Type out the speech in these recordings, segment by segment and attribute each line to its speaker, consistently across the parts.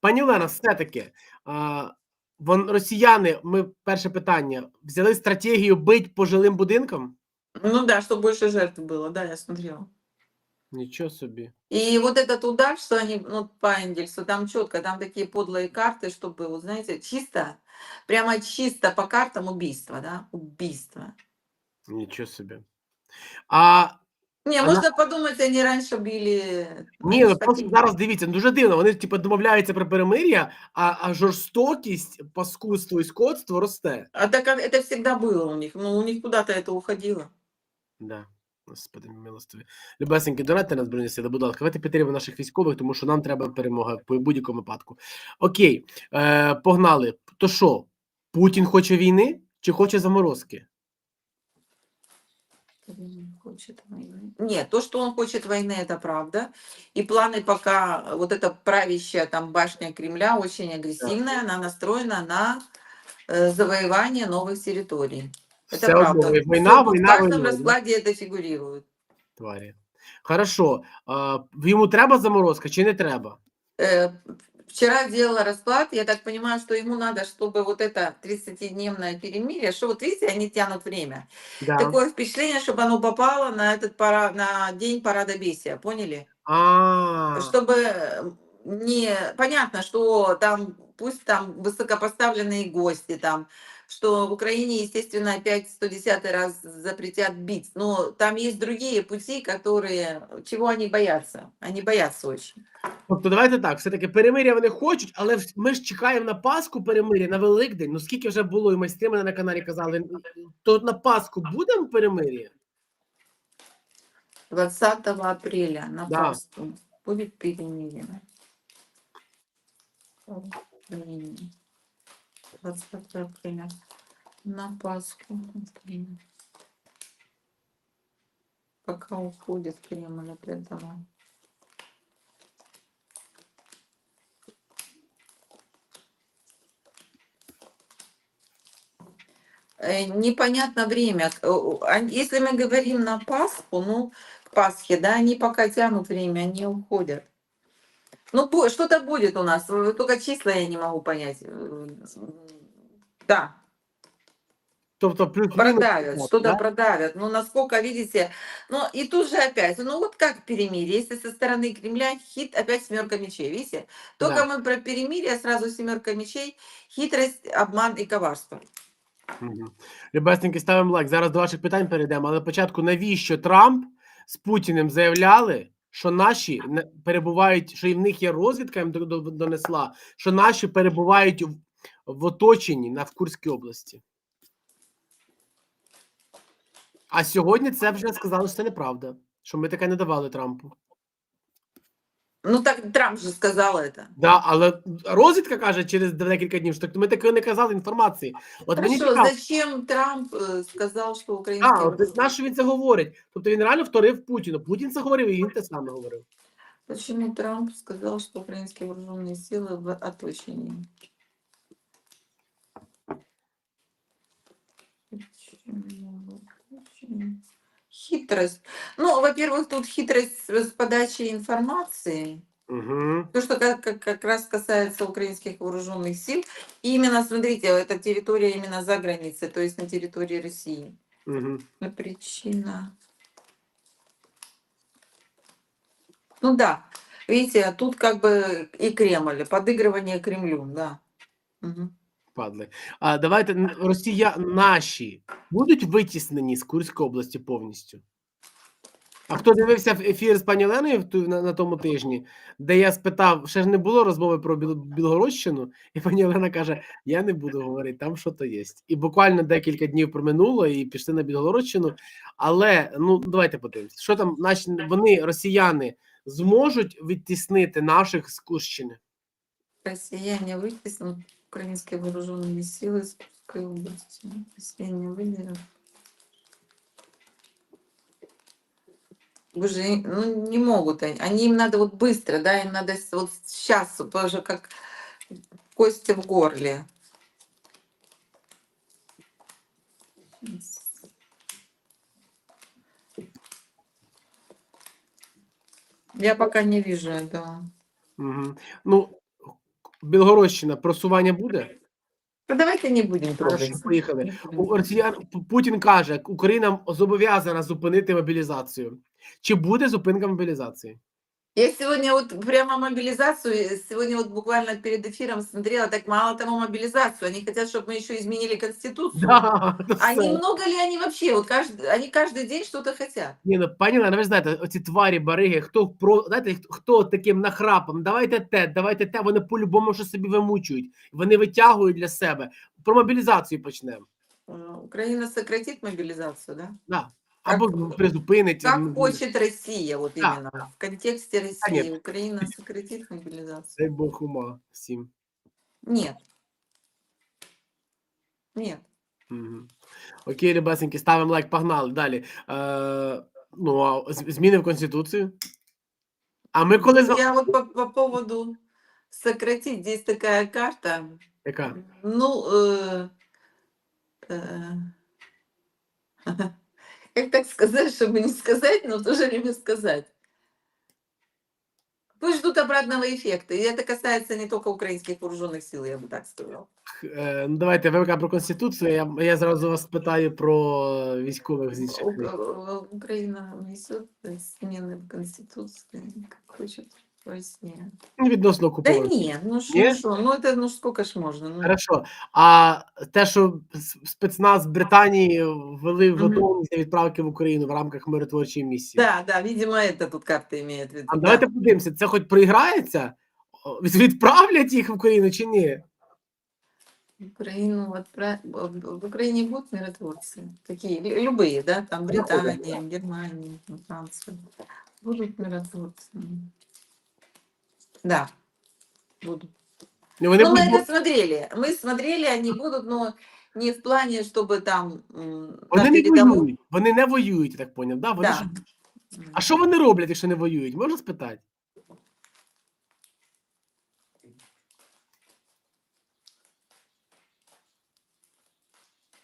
Speaker 1: Пані Олена, все-таки а, вон, росіяни, ми перше питання, взяли стратегію бить по жилим будинкам?
Speaker 2: Ну да, чтобы больше жертв было, да, я смотрела.
Speaker 1: Нічого собі.
Speaker 2: И вот этот удар, что они, ну, по Энгельсу, там четко, там такие подлые карты, чтобы, вот знаете, чисто, прямо чисто по картам убийство, да, убийство.
Speaker 1: Нічого собі. А
Speaker 2: Не,
Speaker 1: А
Speaker 2: можно подумать, они раньше били...
Speaker 1: ні,
Speaker 2: они
Speaker 1: ну
Speaker 2: ж
Speaker 1: просто
Speaker 2: такие-
Speaker 1: зараз дивіться, ну, дуже дивно. Вони типу домовляються про перемир'я, а, а жорстокість, паскудство і скотство росте.
Speaker 2: А так как это всегда было у них, ну, у них куда-то это уходило.
Speaker 1: Да. Господи, милостиві. Любесеньки, донайте на Збройні Сили, будь ласка, давайте підтримуємо наших військових, тому що нам треба перемога по будь-якому випадку. Окей, е, погнали. То що, Путін хоче війни чи хоче заморозки?
Speaker 2: Путин хочет войны. Нет, то, что он хочет войны, это правда. И планы пока, вот эта правящая там башня Кремля очень агрессивная, она настроена на э, завоевание новых территорий. Это
Speaker 1: Все одно,
Speaker 2: правда.
Speaker 1: війна,
Speaker 2: Всё,
Speaker 1: війна,
Speaker 2: в каждом
Speaker 1: війна, да?
Speaker 2: раскладе это фигурирует.
Speaker 1: Тварі. Хорошо. А, йому треба заморозка чи не треба?
Speaker 2: Э, Вчера делала расклад, я так понимаю, что ему надо, чтобы вот это 30-дневное перемирие, что вот видите, они тянут время.
Speaker 1: Да.
Speaker 2: Такое впечатление, чтобы оно попало на этот пара, на день парада бесия, поняли?
Speaker 1: А,
Speaker 2: чтобы э, не понятно, что там пусть там высокопоставленные гости там, что в Украине, естественно, опять 110 раз запретят бить, но там есть другие пути, которые, чего они боятся? Они боятся очень.
Speaker 1: тобто давайте так, все-таки перемиря вони хочуть, але ми ж чекаємо на Пасху перемиря, на Великдень. Ну скільки вже було, і майстри мене на каналі казали, то на Пасху будемо перемир'я?
Speaker 2: 20 апреля на
Speaker 1: Да.
Speaker 2: Пасху будет перемирие. О, блин. 20 апреля на Пасху. Блин. Пока уходит Кремль этого. Э, Непонятно время. О, ан- Если мы говорим на Пасху, ну, к Пасхе, да, они пока тянут время, они уходят. Ну, бу- что-то будет у нас, э, только числа я не могу понять. Э, Да,
Speaker 1: Тобто плюс
Speaker 2: продавят, что-то
Speaker 1: да?
Speaker 2: продавят. Ну, насколько, видите, ну, и тут же опять, ну, вот как перемирие, если со стороны Кремля хит, опять семерка мечей, видите? Только
Speaker 1: Да.
Speaker 2: мы про перемирие, сразу семерка мечей, хитрость, обман и коварство.
Speaker 1: Мгм. Любесненьки, ставимо лайк. Зараз до ваших питань перейдемо. Але спочатку, навіщо Трамп з Путіним заявляли, що наші перебувають, що і в них є розвідка, їм до- до- донесла, що наші перебувають в, в оточенні на в Курській області. А сьогодні це вже сказали, що це неправда. Що ми таке не давали Трампу.
Speaker 2: Ну, так Трамп же сказал это.
Speaker 1: Да, але розвідка каже через декілька днів, що так ми таке не казали інформації. От мені
Speaker 2: Хорошо,
Speaker 1: цікаво,
Speaker 2: зачем Трамп э, сказал, что украинские...
Speaker 1: А, от на що він це говорить? Тобто він реально вторив Путіну. Путін це говорив, і він те саме говорив.
Speaker 2: Почему Трамп сказал, что украинские вооруженные силы в оточении? Почему в оточении? Хитрость. Ну, во-первых, тут хитрость с подачей информации.
Speaker 1: Угу.
Speaker 2: То, что как, как, как раз касается украинских вооруженных сил. И именно, смотрите, это территория именно за границей, то есть на территории России.
Speaker 1: Угу.
Speaker 2: Но причина. Ну да, видите, а тут как бы и Кремль, подыгрывание Кремлю, да. Мгм.
Speaker 1: Падли. А давайте росія наші будуть витіснені з Курської області повністю. А хто дивився ефір з пані Оленою на, на тому тижні, де я спитав, ще ж не було розмови про Біл, Білгородщину, і пані Олена каже: Я не буду говорити, там що то є. І буквально декілька днів проминуло і пішли на Білгородщину. Але ну давайте подивимося, що там наші вони, росіяни, зможуть відтіснити наших з Курщини.
Speaker 2: Россияне вытеснут украинские вооруженные силы из Курской области. Россияне выделят. Вы же ну, не могут они. Они им надо вот быстро, да, им надо с- вот сейчас, тоже как кости в горле. Я пока не вижу этого.
Speaker 1: Угу. Ну, Білгородщина, просування буде?
Speaker 2: Ну, давайте не будемо
Speaker 1: Хорошо, поїхали. У росіян Путін каже, Україна зобов'язана зупинити мобілізацію. Чи буде зупинка мобілізації?
Speaker 2: Я сегодня вот прямо мобилизацию, э, сегодня вот буквально перед эфиром смотрела, так мало того мобилизацию, они хотят, чтобы мы еще изменили Конституцию.
Speaker 1: Да, то
Speaker 2: А
Speaker 1: все.
Speaker 2: немного ли они вообще? Вот каждый, они каждый день что-то хотят.
Speaker 1: Ні, ну, пані Лена, ви ж знаєте, оці тварі, бариги, хто про знаєте, хто- хто таким нахрапом, давайте те, давайте те, вони по-любому що собі вимучують, вони витягують для себе. Про мобілізацію почнемо.
Speaker 2: Э, Украина сократит мобилизацию, да?
Speaker 1: Да. Або призупинить.
Speaker 2: Как
Speaker 1: ну,
Speaker 2: хочет Россия, вот
Speaker 1: Да,
Speaker 2: именно. В контексте России
Speaker 1: Конечно.
Speaker 2: Украина сократит мобилизацию?
Speaker 1: Дай Бог ума всім.
Speaker 2: Нет. Нет.
Speaker 1: Мгм. Окей, ребятеньки, ставимо лайк, погнали. Далі. Е, ну, а зміни в Конституцію. А ми коли.
Speaker 2: Я вот по, по поводу сократить, здесь такая карта.
Speaker 1: Яка?
Speaker 2: Ну, э, э, как так сказать, чтобы не сказать, но в то же время сказать. Пусть ждут обратного эффекта. И это касается не только украинских вооруженных сил, я бы так сказала.
Speaker 1: Е, ну, давайте ВК про Конституцію. Я, я зразу вас питаю про військових з інших.
Speaker 2: У-
Speaker 1: країн.
Speaker 2: э, Украина внесет смены в Конституцию, как хочет Россия.
Speaker 1: Ну, Відносно
Speaker 2: Да
Speaker 1: окупованих.
Speaker 2: нет, ну что,
Speaker 1: Нет?
Speaker 2: ну это, ну сколько ж можно? Ну,
Speaker 1: Хорошо. А те, що с- спецназ Британії ввели в
Speaker 2: Мгм.
Speaker 1: готовність для відправки в Україну в рамках миротворчої місії.
Speaker 2: Да, да, видимо, это тут карта имеет в виду.
Speaker 1: А
Speaker 2: да.
Speaker 1: давайте подивимося, це хоч проіграється? О, від- Відправлять їх в Україну чи ні?
Speaker 2: Украину отправ... в в Украине будут миротворцы? Такие, лю- любые, да? Там Британия, Германия, там Франция. Будут миротворцы. Да, будут.
Speaker 1: Ну, Вони
Speaker 2: Ну, мы
Speaker 1: будуть,
Speaker 2: это смотрели. Мы смотрели, они будут, но не в плане, чтобы там м,
Speaker 1: вони
Speaker 2: на
Speaker 1: не
Speaker 2: передовую.
Speaker 1: воюють. Вони не воюють, я так поняв. Да? Вони
Speaker 2: Да.
Speaker 1: ж... А що вони роблять, якщо не воюють? Можна спитати?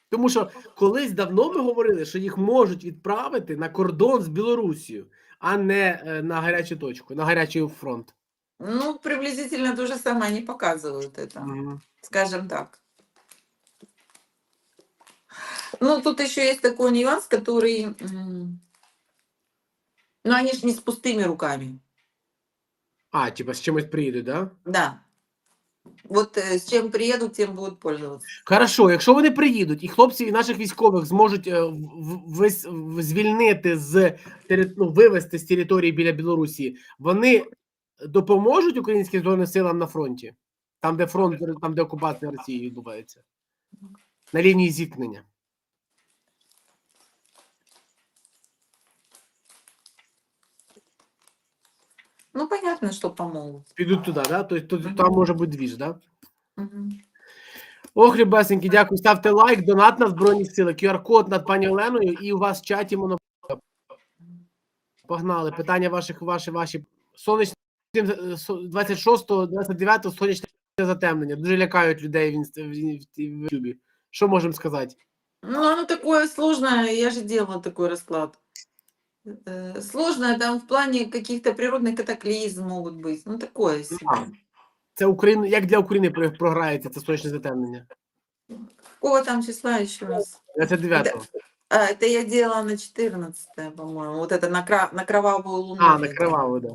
Speaker 1: Тому що колись давно ми говорили, що їх можуть відправити на кордон з Білорусією, а не е, на гарячу точку, на гарячий фронт.
Speaker 2: Ну, приблизительно то же самое они показывают это,
Speaker 1: Мгм.
Speaker 2: скажем так. Ну, тут еще есть такой нюанс, который... м, Ну, они же не с пустыми руками.
Speaker 1: А, типа з чимось приїдуть, да?
Speaker 2: Да. Вот э, с чем приедут, тем будут пользоваться.
Speaker 1: Хорошо, якщо вони приїдуть, і хлопці і наших військових зможуть е, в- в- вис- в- звільнити з тери- ну, вивести з території біля Білорусі, вони допоможуть українським збройним силам на фронті, там, де фронт, там, де окупація Росії відбувається, на лінії зіткнення.
Speaker 2: Ну, понятно, что помогут.
Speaker 1: Підуть туди, да? Тобто тут- там може бути двіж, да?
Speaker 2: Мгм.
Speaker 1: Ох, ребесеньки, дякую. Ставте лайк, донат на Збройні Сили, QR-код над пані Оленою, і у вас в чаті моно. Погнали. Питання ваших, ваші, ваші. Сонячне 26, 29 сонячне затемнення. Дуже лякають людей в, інст... в, в, в Ютубі. Що можемо сказати?
Speaker 2: Ну, оно такое сложное, я же делала такой расклад. Э, Сложное там в плане каких-то природных катаклизм могут быть. Ну, такое себе.
Speaker 1: Це Україна, як для України про- програється це сонячне затемнення?
Speaker 2: Какого там числа еще раз?
Speaker 1: 29-го.
Speaker 2: А, это я делала на 14 по-моему. Вот это на, кра- на кровавую луну.
Speaker 1: А,
Speaker 2: я
Speaker 1: накривало, да.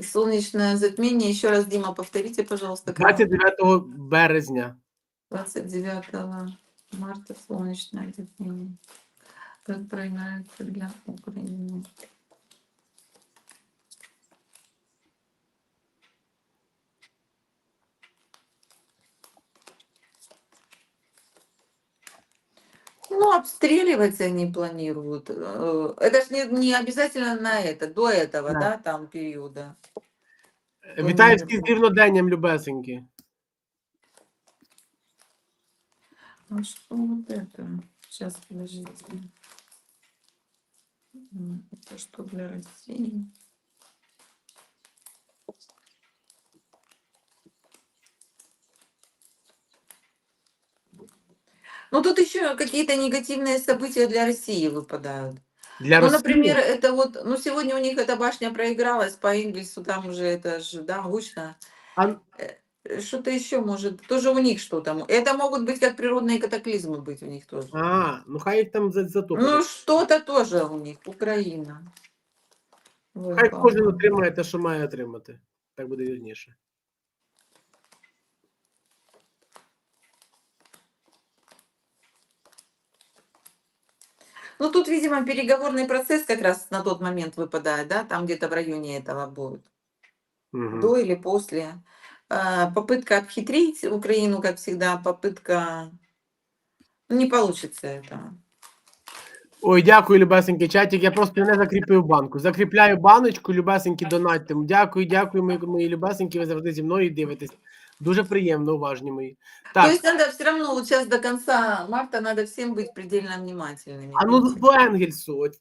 Speaker 2: Солнечное затмение. Еще раз, Дима, повторите, пожалуйста. кра-
Speaker 1: 29 березня.
Speaker 2: 29 марта солнечное затмение. Как проявляется для Украины? Ну, обстреливать они планируют. Э, Это ж не, не обязательно на это, до этого,
Speaker 1: Да.
Speaker 2: да, там периода.
Speaker 1: Вітаю всіх з рівноденням, любесеньки.
Speaker 2: А что вот это? Сейчас, подождите. М, Это что для России? Ну, тут еще какие-то негативные события для России выпадают.
Speaker 1: Для
Speaker 2: ну,
Speaker 1: Росії.
Speaker 2: например, это вот, ну, сегодня у них эта башня проигралась по Энгельсу, там уже это же, да, гучно.
Speaker 1: А,
Speaker 2: э, что-то еще может, тоже у них что-то. мо- Это могут быть как природные катаклизмы быть у них тоже.
Speaker 1: А, ну хай їх там за- затопить.
Speaker 2: Ну, что-то тоже у них, Украина.
Speaker 1: Хай
Speaker 2: Выпала.
Speaker 1: кожен отримає те, що має отримати. Так буде вірніше.
Speaker 2: Ну, тут, видимо, переговорный процесс как раз на тот момент выпадает, да, там где-то в районе этого будет.
Speaker 1: Мгм.
Speaker 2: До или после. А, Попытка обхитрить Украину, как всегда, попытка... Ну, не получится это.
Speaker 1: Ой, дякую, любесенький чатик. Я просто не закріпив банку. Закріпляю баночку, любесенькі, донатьте. Дякую, дякую, мої, мої любесенькі. Ви завжди зі мною дивитесь. Дуже приємно, уважні мої.
Speaker 2: То
Speaker 1: Так,
Speaker 2: есть надо все равно вот сейчас до конца марта надо всем быть предельно внимательными.
Speaker 1: а ну
Speaker 2: видите?
Speaker 1: по Енгельсу, от,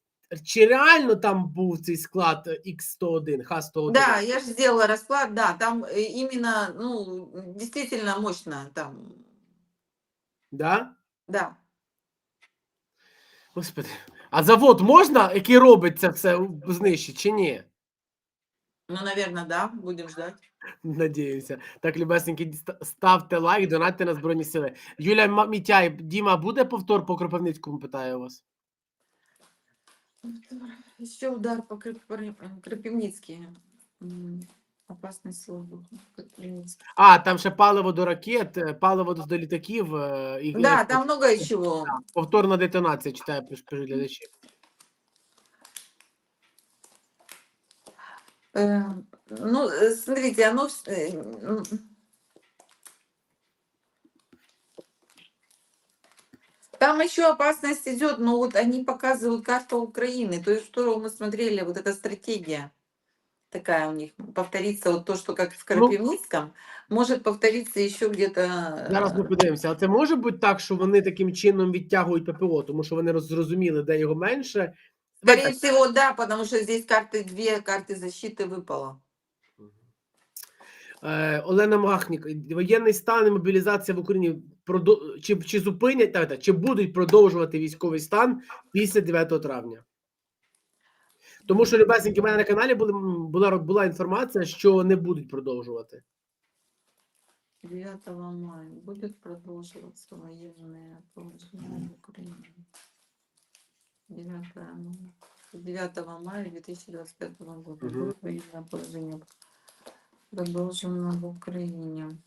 Speaker 1: чи реально там був цей склад X101, Х101?
Speaker 2: Да, я же сделала расклад, да, там э, именно, ну, действительно мощно там,
Speaker 1: Да?
Speaker 2: да.
Speaker 1: Господи. А завод можна, який робить це все, знищить чи ні?
Speaker 2: Ну, наверное, да, будем ждать.
Speaker 1: Надіюся. Так, любесенькі, ст- ставте лайк, донатьте на Збройні Сили. Юля Ма- Мітяй, Діма, буде повтор по Кропивницькому, питаю вас.
Speaker 2: Еще удар по силы воздуха. Крапивницкий.
Speaker 1: А, там ще паливо до ракет, е, паливо до літаків. е, І
Speaker 2: Да,
Speaker 1: е,
Speaker 2: там много еще.
Speaker 1: повторна детонація, читаю, пиш- пишуть глядачі.
Speaker 2: Ну, э, смотрите, оно... вс- э, м, Там еще опасность идет, но вот они показывают карту Украины, то есть, что мы смотрели, вот эта стратегия такая у них, повторится вот то, что как в
Speaker 1: Ну,
Speaker 2: Крапивницком, может повториться еще где-то...
Speaker 1: Зараз ми
Speaker 2: э,
Speaker 1: подивимося. А це може бути так, що вони таким чином відтягують ППО, тому що вони роз- зрозуміли, де його менше.
Speaker 2: Скорее
Speaker 1: Давайте
Speaker 2: всего, да, потому что здесь карты, две карты защиты выпало.
Speaker 1: Е, Олена Махнік, воєнний стан і мобілізація в Україні продо... чи, чи зупинять та, та, чи будуть продовжувати військовий стан після 9 травня? Тому що любесеньки, в мене на каналі були, м, була, була інформація, що не будуть продовжувати.
Speaker 2: 9 мая будет продолживаться военное положение в Украине. 9 мая. 9 мая 2025 года
Speaker 1: Мгм.
Speaker 2: будет военное положение продолжено в Украине.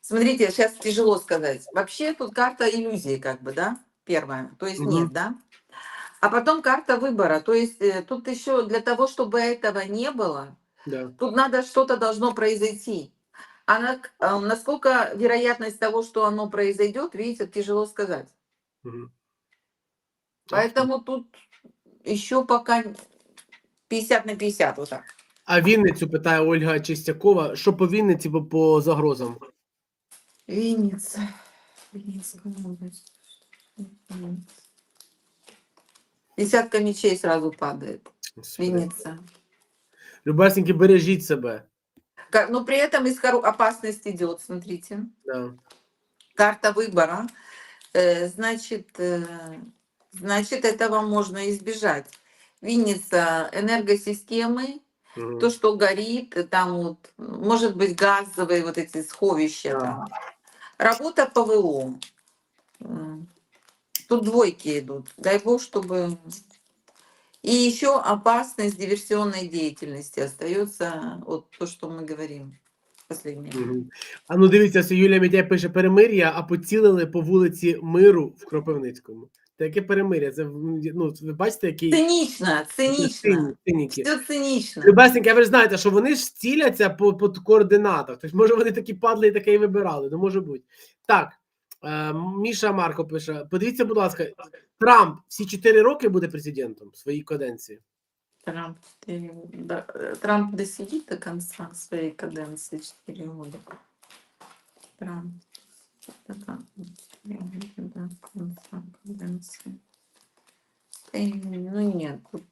Speaker 2: Смотрите, сейчас тяжело сказать. Вообще тут карта иллюзии, как бы, да? Первая. То есть
Speaker 1: Мгм.
Speaker 2: нет, да? А потом карта выбора. То есть э, тут еще для того, чтобы этого не было,
Speaker 1: Да.
Speaker 2: Тут надо что-то должно произойти. А на- а насколько вероятность того, что оно произойдет, видите, тяжело сказать.
Speaker 1: Мгм.
Speaker 2: Поэтому тут еще пока 50 на 50 вот так.
Speaker 1: А Вінницю питає Ольга Чистякова, що по Вінниці по, по загрозам?
Speaker 2: Винница. Винницкая область. Винница. Десятка мечей сразу падает.
Speaker 1: Господи.
Speaker 2: Винница.
Speaker 1: Любесеньки, бережіть себе.
Speaker 2: Ка- Но при этом из хоро- опасность идет, смотрите.
Speaker 1: Да.
Speaker 2: карта выбора, э, значит, э, значит, этого можно избежать. Винница энергосистемы,
Speaker 1: Мгм.
Speaker 2: то, что горит, э, там вот, может быть, газовые вот эти сховища.
Speaker 1: Да.
Speaker 2: Там. Работа ПВО. М. Тут двойки идут. Дай бог, чтобы... И еще опасность диверсионной деятельности остается, вот то, что мы говорим последнее.
Speaker 1: Мгм. А ну дивіться, ось Юлія Медяй пише перемир'я, а поцілили по вулиці Миру в Кропивницькому. Та яке перемир'я? Це ну, ви бачите, який
Speaker 2: Цинично, цинично.
Speaker 1: Цині- циніки.
Speaker 2: Все цинично.
Speaker 1: Любесеньки, ви ж знаєте, що вони ж ціляться по, по координатах. Тобто, може, вони такі падли і таке і вибирали. Ну, може бути. Так, е, Міша Марко пише: подивіться, будь ласка, Трамп всі 4 роки буде президентом в своїй каденції.
Speaker 2: Трамп. Да, э, Трамп досидит до конца своей каденции 4 года. Трамп. кон- каденции. Э, Ну нет, тут...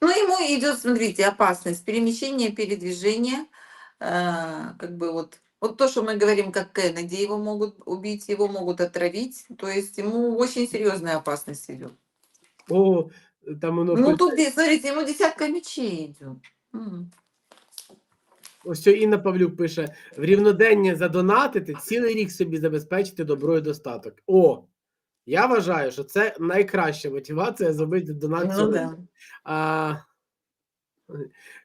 Speaker 2: Ну ему идет, смотрите, опасность перемещения, передвижения, э, как бы вот вот то, что мы говорим, как Кеннеди, его могут убить, его могут отравить. То есть ему очень серьезная опасность идет.
Speaker 1: О, там воно
Speaker 2: Ну
Speaker 1: пише,
Speaker 2: тут, де- смотрите, ему десятка мечей идет. М.
Speaker 1: Ось що Інна Павлюк пише: в рівнодення задонатити, цілий рік собі забезпечити добро і достаток. О! я вважаю, що це найкраща мотивація зробити донат.
Speaker 2: Ну да.
Speaker 1: А,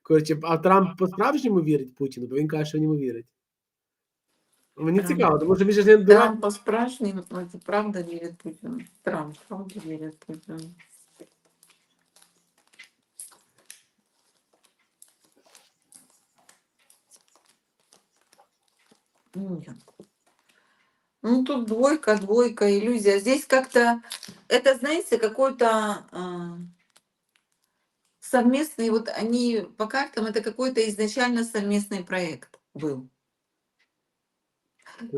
Speaker 1: коротше, а Трамп по-справжньому вірить Путіну, бо він каже, що в ньому вірить. Мені
Speaker 2: Трамп.
Speaker 1: цікаво, тому що він же ж не.
Speaker 2: Трамп по-справжнему, это правда верит Путину. Трамп правда верит Путину. Нет. Ну, тут двойка, двойка, иллюзия. Здесь как-то, это, знаете, какой-то а, совместный, вот они по картам, это какой-то изначально совместный проект был.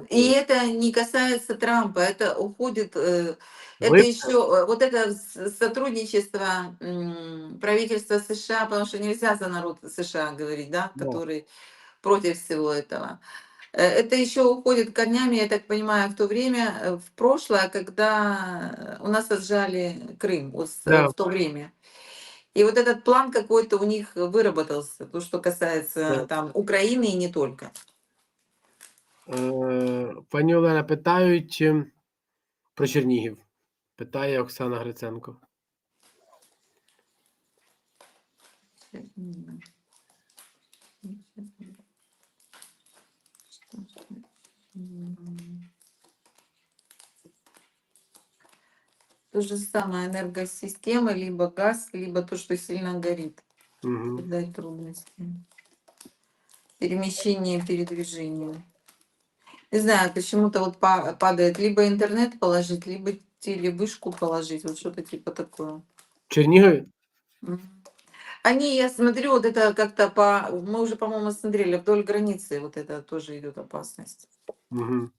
Speaker 2: И это не касается Трампа, это уходит, э, это
Speaker 1: Вы-
Speaker 2: еще, вот это сотрудничество м, правительства США, потому что нельзя за народ США говорить, да,
Speaker 1: Да.
Speaker 2: который против всего этого. Э, Это еще уходит корнями, я так понимаю, в то время, э, в прошлое, когда у нас отжали Крым, вот с-
Speaker 1: Да.
Speaker 2: в то время. И вот этот план какой-то у них выработался, то, что касается
Speaker 1: Да.
Speaker 2: там Украины и не только.
Speaker 1: Е, Пані Олена, питають е, про Чернігів. Питає Оксана Гриценко.
Speaker 2: То же самое энергосистема, либо газ, либо то, что сильно горит.
Speaker 1: Угу.
Speaker 2: Видать трудности. Перемещение, передвижение. Не знаю, почему-то вот па- падает либо интернет положить, либо телевышку положить, вот что-то типа такое.
Speaker 1: В Чернігові?
Speaker 2: Мгм. Они, я смотрю, вот это как-то по... Мы уже, по-моему, смотрели, вдоль границы вот это тоже идет опасность.
Speaker 1: Угу.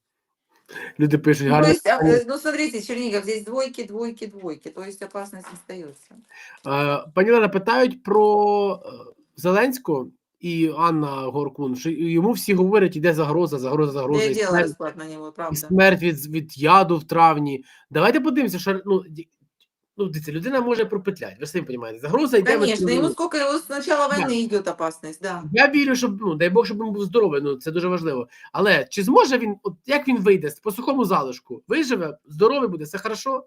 Speaker 1: Люди пишуть
Speaker 2: Ну, то
Speaker 1: гарно.
Speaker 2: есть, а, э, ну, смотрите, Чернигов, здесь двойки, двойки, двойки, то есть опасность остается.
Speaker 1: Пані Лена, питають про е, Зеленського і Анна Горкун, що йому всі говорять, іде загроза, загроза, загроза.
Speaker 2: Я
Speaker 1: і смерть,
Speaker 2: на правда.
Speaker 1: і смерть від, від яду в травні. Давайте подивимося, що ну, ну дивіться, людина може пропетляти. Ви ж самі розумієте, загроза йде. від
Speaker 2: Конечно, ему
Speaker 1: людини.
Speaker 2: сколько его с начала
Speaker 1: Да.
Speaker 2: войны идет опасность, да.
Speaker 1: Я вірю, щоб ну дай Бог, щоб він був здоровий. Ну це дуже важливо. Але чи зможе він, от як він вийде по сухому залишку? Виживе, здоровий буде, все хорошо.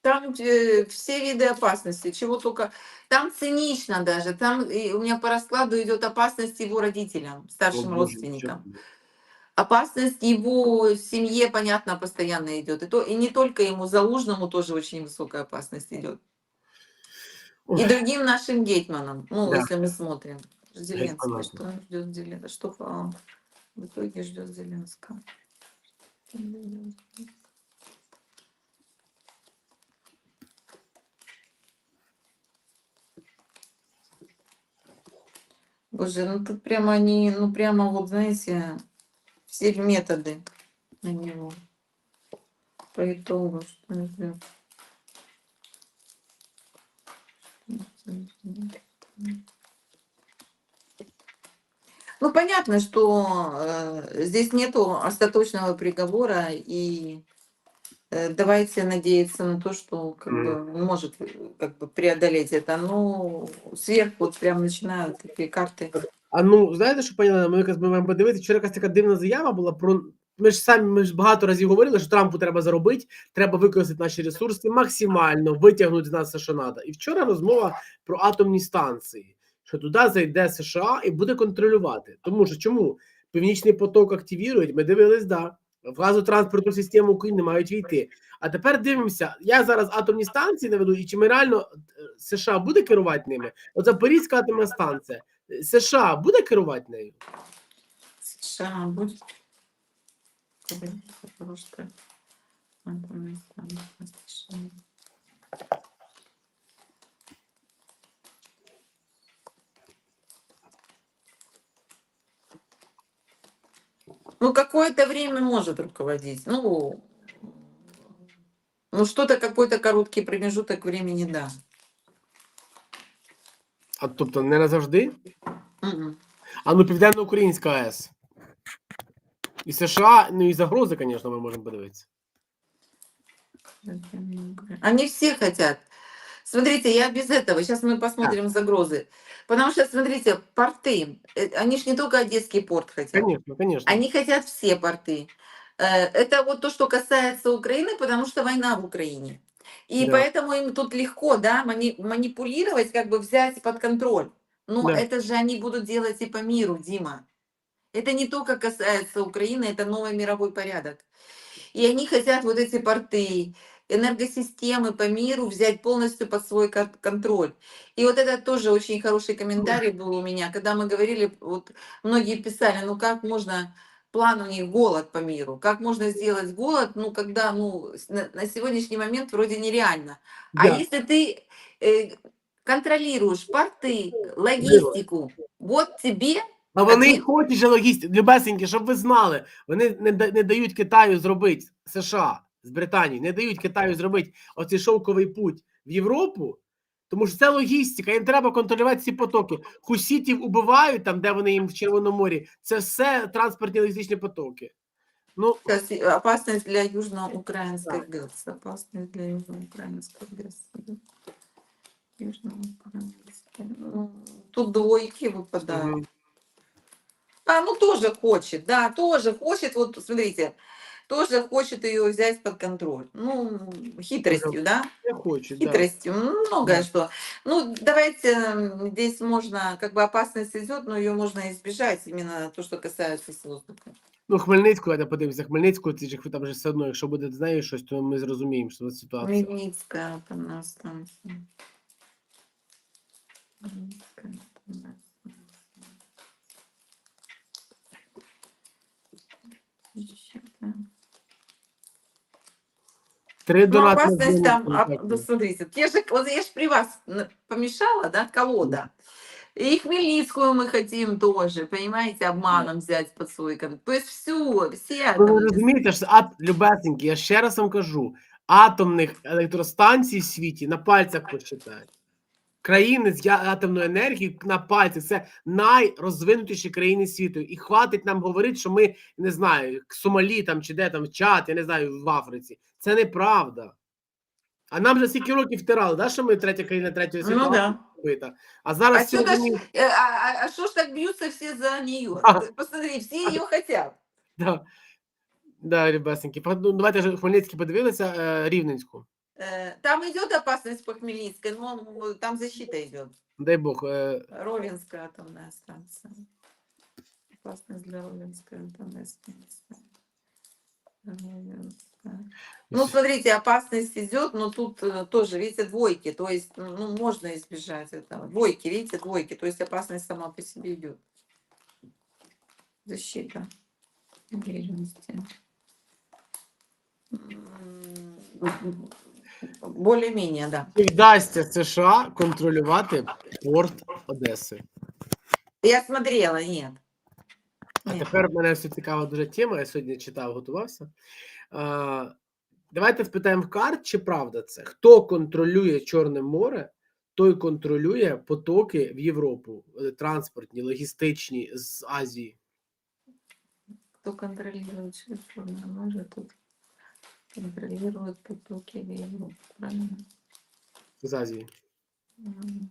Speaker 2: Там э, все виды опасности, чего только... Там цинично даже, там и у меня по раскладу идет опасность его родителям, старшим
Speaker 1: О, Боже,
Speaker 2: родственникам.
Speaker 1: що-
Speaker 2: Опасность его семье, понятно, постоянно идет. И, то, и не только ему, Залужному тоже очень высокая опасность идет.
Speaker 1: Ой.
Speaker 2: И другим нашим гетьманам, ну,
Speaker 1: Да.
Speaker 2: если мы смотрим.
Speaker 1: Гетьманам.
Speaker 2: что он ждет Зеленского? Что а, в итоге ждет Зеленского? Боже, ну тут прямо они, ну прямо вот, знаете, все методы на него. По итогу, что ждет. Ну, понятно, что э, здесь нету остаточного приговора, и э, давайте надеяться на то, что как бы, может э, как бы преодолеть это. Но сверху вот прям начинают такие карты.
Speaker 1: А ну знаєте, що пані Олена, ми якраз ми маємо подивитися. Вчора якась така дивна заява була про. Ми ж самі ми ж багато разів говорили, що Трампу треба заробити, треба використати наші ресурси максимально витягнути з нас все, що треба. І вчора розмова про атомні станції, що туди зайде США і буде контролювати. Тому що чому північний поток активірують? Ми дивились, да. В газотранспортну систему України мають війти. А тепер дивимося, я зараз атомні станції наведу, і чи ми реально е, США буде керувати ними? От Запорізька атомна станція. США буде керувати нею?
Speaker 2: США США. Ну, какое-то время может руководить. Ну, ну что-то, какой-то короткий промежуток времени, да.
Speaker 1: А тобто не назавжди?
Speaker 2: Мгм.
Speaker 1: А ну Південно-Українська АЕС. І США, ну і загрози, звісно, ми можемо подивитися.
Speaker 2: Они все хотят. Смотрите, я без этого. Сейчас мы посмотрим загрозы. Потому что, смотрите, порты, э, они ж не только Одесский порт хотят.
Speaker 1: Конечно, конечно.
Speaker 2: Они хотят все порты. Э, Это вот то, что касается Украины, потому что война в Украине. И
Speaker 1: Да.
Speaker 2: поэтому им тут легко, да, мани- манипулировать, как бы взять под контроль. Но
Speaker 1: Да.
Speaker 2: это же они будут делать и по миру, Дима. Это не только касается Украины, это новый мировой порядок. И они хотят вот эти порты, энергосистемы по миру взять полностью под свой кон- контроль. И вот это тоже очень хороший комментарий был у меня, когда мы говорили, вот многие писали, ну как можно, план у них голод по миру, как можно сделать голод, ну когда, ну, с- на, на сегодняшний момент вроде нереально. А
Speaker 1: Да.
Speaker 2: если ты э, контролируешь порты, логистику, вот тебе
Speaker 1: А вони
Speaker 2: Один-
Speaker 1: хочуть же логістику, любесенькі, щоб ви знали, вони не, да- не дають Китаю зробити США з Британії, не дають Китаю зробити оцей шовковий путь в Європу, тому що це логістика, їм треба контролювати ці потоки. Хусітів убивають там, де вони їм в Червоному морі. Це все транспортні логістичні потоки. Ну,
Speaker 2: Сейчас и опасность для южноукраинской ГЭС. Опасность для южноукраинской ГЭС. Южноукраинской. Ну, Тут двойки выпадают.
Speaker 1: мгм.
Speaker 2: А, ну тоже хочет, да, тоже хочет, вот смотрите, тоже хочет ее взять под контроль. Ну, хитростью, да?
Speaker 1: я хочу, да.
Speaker 2: Хитростью, ну, многое
Speaker 1: Да.
Speaker 2: что. Ну, давайте м, здесь можно, как бы опасность идет, но ее можно избежать, именно то, что касается с воздуха.
Speaker 1: Ну, Хмельницьку, я подивимося, Хмельницьку, ці ж там же все одно, якщо буде з нею щось, то ми зрозуміємо, що це ситуація.
Speaker 2: Хмельницкая атомная станция. Хмельницкая атомная станция. Защита.
Speaker 1: Три
Speaker 2: Ну, опасность там, а, ну, смотрите, я же, вот я ж при вас помешала, да, колода. И Хмельницкую мы хотим тоже, понимаете, обманом взять под свой контроль. То есть все, все
Speaker 1: Ви
Speaker 2: атомные
Speaker 1: розумієте, що ат... любесенькі, я ще раз вам кажу, атомних електростанцій в світі на пальцях посчитають. Країни з атомною енергією на пальцях це найрозвинутіші країни світу. І хватить нам говорити, що ми не знаю, як Сомалі там чи де там чат, я не знаю, в Африці. Це неправда. А нам вже скільки років втирали, да, що ми третя країна третього світу
Speaker 2: Ну да.
Speaker 1: вбита. А зараз
Speaker 2: А
Speaker 1: всі
Speaker 2: что ж, э, а, а- а что ж так бьются все за нее?
Speaker 1: А.
Speaker 2: Посмотри, все ее хотят.
Speaker 1: да, да, ребесеньки. Ну, давайте Хмельницький подивилися е, Рівненську.
Speaker 2: Э, Там идет опасность по Хмельницкой, но м, там защита идет.
Speaker 1: Дай Бог. Е,
Speaker 2: Ровенская атомная станция. Опасность для Ровенской атомной станции. Ровенская. Ну, смотрите, опасность идет, но тут э, тоже, видите, двойки, то есть, ну, можно избежать этого. Двойки, видите, двойки, то есть опасность сама по себе идет. Защита. Уверенности. Более-менее, да.
Speaker 1: Чи вдасться США контролювати порт Одеси?
Speaker 2: Я смотрела, нет.
Speaker 1: А
Speaker 2: Нет.
Speaker 1: тепер мене все цікава дуже тема. Я сьогодні читав, готувався. А, давайте спитаємо в карт, чи правда це? Хто контролює Чорне море, той контролює потоки в Європу, е, транспортні, логістичні з Азії.
Speaker 2: Кто контролирует Черное море, тот контролирует потоки в Европу, правильно?
Speaker 1: З Азії.
Speaker 2: М.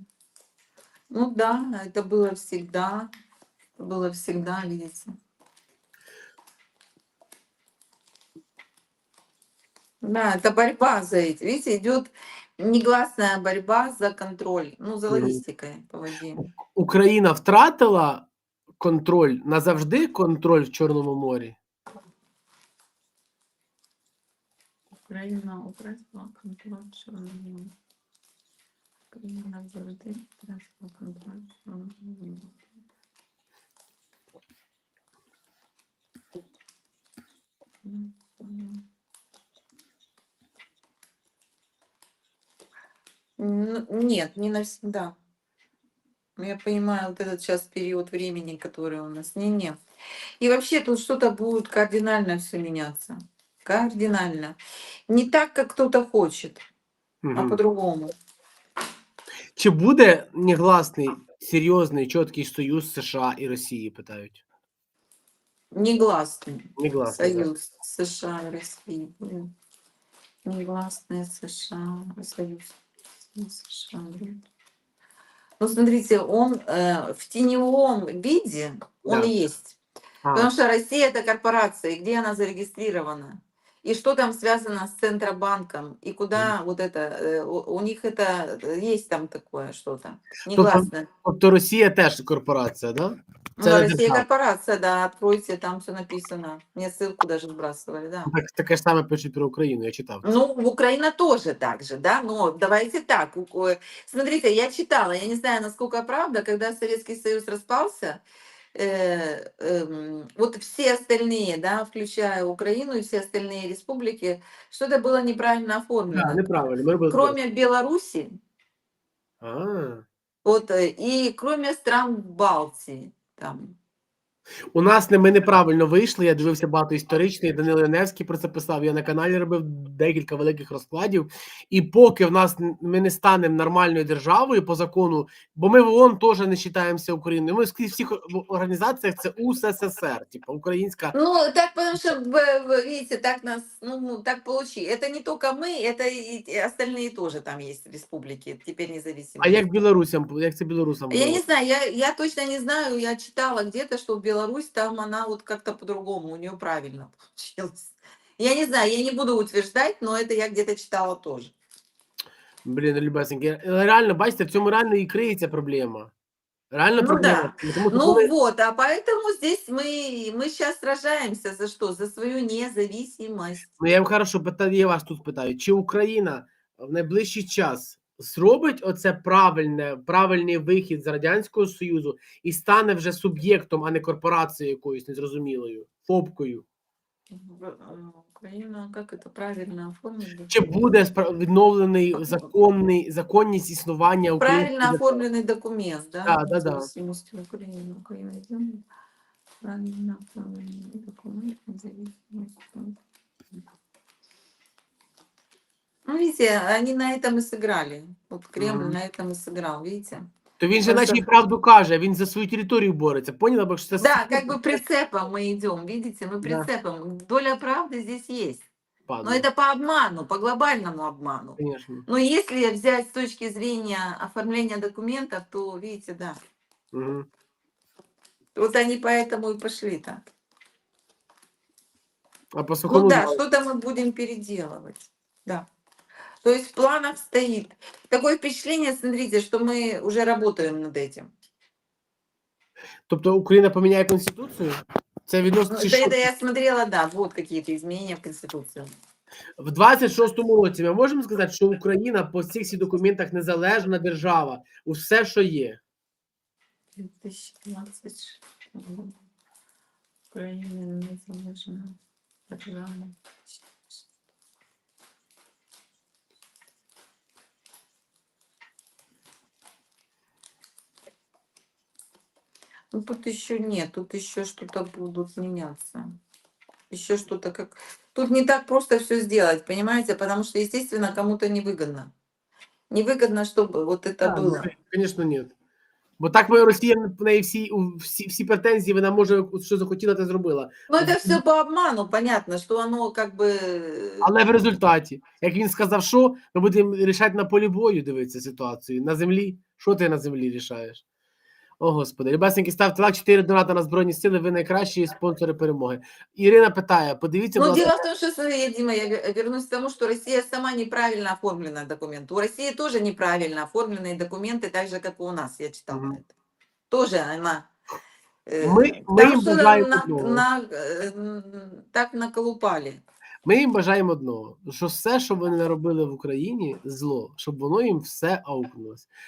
Speaker 2: Ну да, это было всегда, было всегда, видите. Да, это борьба за эти. Видите, идет негласная борьба за контроль, ну, за
Speaker 1: Мгм.
Speaker 2: логистикой по воде.
Speaker 1: Україна втратила контроль назавжди контроль в Чорному морі.
Speaker 2: Украина украсила контроль Черного моря. Украина завжди украсила контроль. Н- Нет, не навсегда. Я понимаю вот этот сейчас период времени, который у нас. Не-не. И вообще тут что-то будет кардинально все меняться. Кардинально. Не так, как кто-то хочет, а
Speaker 1: Мгм.
Speaker 2: по-другому.
Speaker 1: Чи буде негласний, серйозний, чіткий союз США і Росії? Питають.
Speaker 2: Негласный
Speaker 1: Негласний. да.
Speaker 2: союз США и России. будет. Негласный США союз. США, да. Ну, смотрите, он э, в теневом виде, он
Speaker 1: Да.
Speaker 2: и есть.
Speaker 1: А,
Speaker 2: Потому что Россия это корпорация, и где она зарегистрирована? И что там связано с Центробанком? И куда вот это, э, у, у них это, э, есть там такое что-то негласное.
Speaker 1: тобто Росія теж корпорація, да?
Speaker 2: Ну,
Speaker 1: Це
Speaker 2: Россия
Speaker 1: держава.
Speaker 2: корпорация, да, откройте, там все написано. Мне ссылку даже сбрасывали, да.
Speaker 1: Так, таке ж саме пишуть про Україну, я читав.
Speaker 2: Ну, Украина тоже так же, да, но давайте так. у- о, Смотрите, я читала, я не знаю, насколько правда, когда Советский Союз распался, э, эм, вот все остальные, да, включая Украину и все остальные республики, что-то было неправильно
Speaker 1: Да,
Speaker 2: оформлено.
Speaker 1: неправильно. Ми робили
Speaker 2: Кроме Беларуси,
Speaker 1: А.
Speaker 2: вот, э, и кроме стран Балтии, там,
Speaker 1: У нас не ми неправильно вийшли. Я дивився багато історичних. Данило Яневський про це писав. Я на каналі робив декілька великих розкладів. І поки в нас н- ми не станемо нормальною державою по закону, бо ми в ООН теж не вважаємося Україною. Ми скрізь в всіх в організаціях це УССР, типу українська.
Speaker 2: Ну, так потому что, в- в- видите, так нас, ну, ну, так получи. Это не только мы, это и и остальные тоже там есть республики, теперь независимые.
Speaker 1: А як білорусам, як це білорусам?
Speaker 2: Я
Speaker 1: було?
Speaker 2: не знаю, я, я точно не знаю, я читала где-то, что Беларусь там она вот как-то по-другому, у нее правильно получилось. Я не знаю, я не буду утверждать, но это я где-то читала тоже.
Speaker 1: Блін, любесенькі. Реально, бачите, в цьому реально і криється проблема. Реально
Speaker 2: Ну
Speaker 1: проблема. Тому що
Speaker 2: Ну
Speaker 1: коли-
Speaker 2: вот, а поэтому здесь мы, мы сейчас сражаемся за что? За свою независимость.
Speaker 1: Ну, я вам хорошо питаю, я вас тут питаю, чи Україна в найближчий час зробить оце правильне, правильний вихід з Радянського Союзу і стане вже суб'єктом, а не корпорацією якоюсь незрозумілою, фобкою?
Speaker 2: В- э, Украина, как это правильно оформить?
Speaker 1: Чи буде спра- відновлений законний законність існування
Speaker 2: Правильно
Speaker 1: української держави?
Speaker 2: оформленный документ, да?
Speaker 1: Да, да, да.
Speaker 2: Независимости Украины. Украина идем. Правильно оформленный документ. независимости. Ну, видите, они на этом и сыграли. Вот Кремль
Speaker 1: Мгм.
Speaker 2: на этом и сыграл, видите?
Speaker 1: То він же
Speaker 2: Просто-
Speaker 1: наче і правду каже, він за свою територію бореться. Поняла? Бо що це
Speaker 2: Да,
Speaker 1: свобода,
Speaker 2: как бы прицепом мы идем, видите, мы
Speaker 1: Да.
Speaker 2: прицепом. Доля правды здесь есть. Но
Speaker 1: падло,
Speaker 2: это по обману, по глобальному обману.
Speaker 1: Конечно.
Speaker 2: Но если взять с точки зрения оформления документов, то, видите, да,
Speaker 1: Мгм.
Speaker 2: вот они поэтому и пошли так.
Speaker 1: А по
Speaker 2: Ну
Speaker 1: сухому
Speaker 2: да,
Speaker 1: залу?
Speaker 2: что-то мы будем переделывать. Да. То есть в планах стоит. Такое впечатление, смотрите, что мы уже работаем над этим.
Speaker 1: Тобто Україна поміняє конституцію? Це
Speaker 2: Ну,
Speaker 1: відносно чи
Speaker 2: Это,
Speaker 1: що?
Speaker 2: это я смотрела, да, вот какие-то изменения в Конституцию.
Speaker 1: В 26-му році ми можемо сказати, що Україна по цих всіх документах незалежна держава, усе, що є.
Speaker 2: 2020 год. Украина незалежна держава. Ну, тут еще нет, тут еще что-то будут меняться. Еще что-то как... Тут не так просто все сделать, понимаете? Потому что, естественно, кому-то невыгодно. Невыгодно, чтобы вот это
Speaker 1: Так,
Speaker 2: было.
Speaker 1: Звісно, ні. Бо так ми Росія в неї всі, у- всі, всі претензії, вона може що захотіла, те зробила.
Speaker 2: Но это все по обману, понятно, что оно как бы...
Speaker 1: Але в результаті, як він сказав, що ми будемо рішати на полі бою, дивитися ситуацію. На землі. Що ти на землі рішаєш? О, Господи, Ребесники, ставте лайк 4 доната на Збройні Сили, ви найкращі спонсори перемоги. Ірина питає: подивіться,
Speaker 2: Но
Speaker 1: будь ласка,
Speaker 2: дело в том, что, смотри, Дима, я ве- вернусь к тому, что Россия сама неправильно оформлена документ. У России тоже неправильно оформленные документы, так же, как и у нас, я читала
Speaker 1: Мгм.
Speaker 2: это. Тоже она... э,
Speaker 1: Мы- мы
Speaker 2: там
Speaker 1: им
Speaker 2: что-то
Speaker 1: бажаємо
Speaker 2: на-
Speaker 1: одного.
Speaker 2: на- э, м, так наколупали.
Speaker 1: Ми їм бажаємо одного: що все, що вони наробили в Україні, зло, щоб воно їм все аукнулося.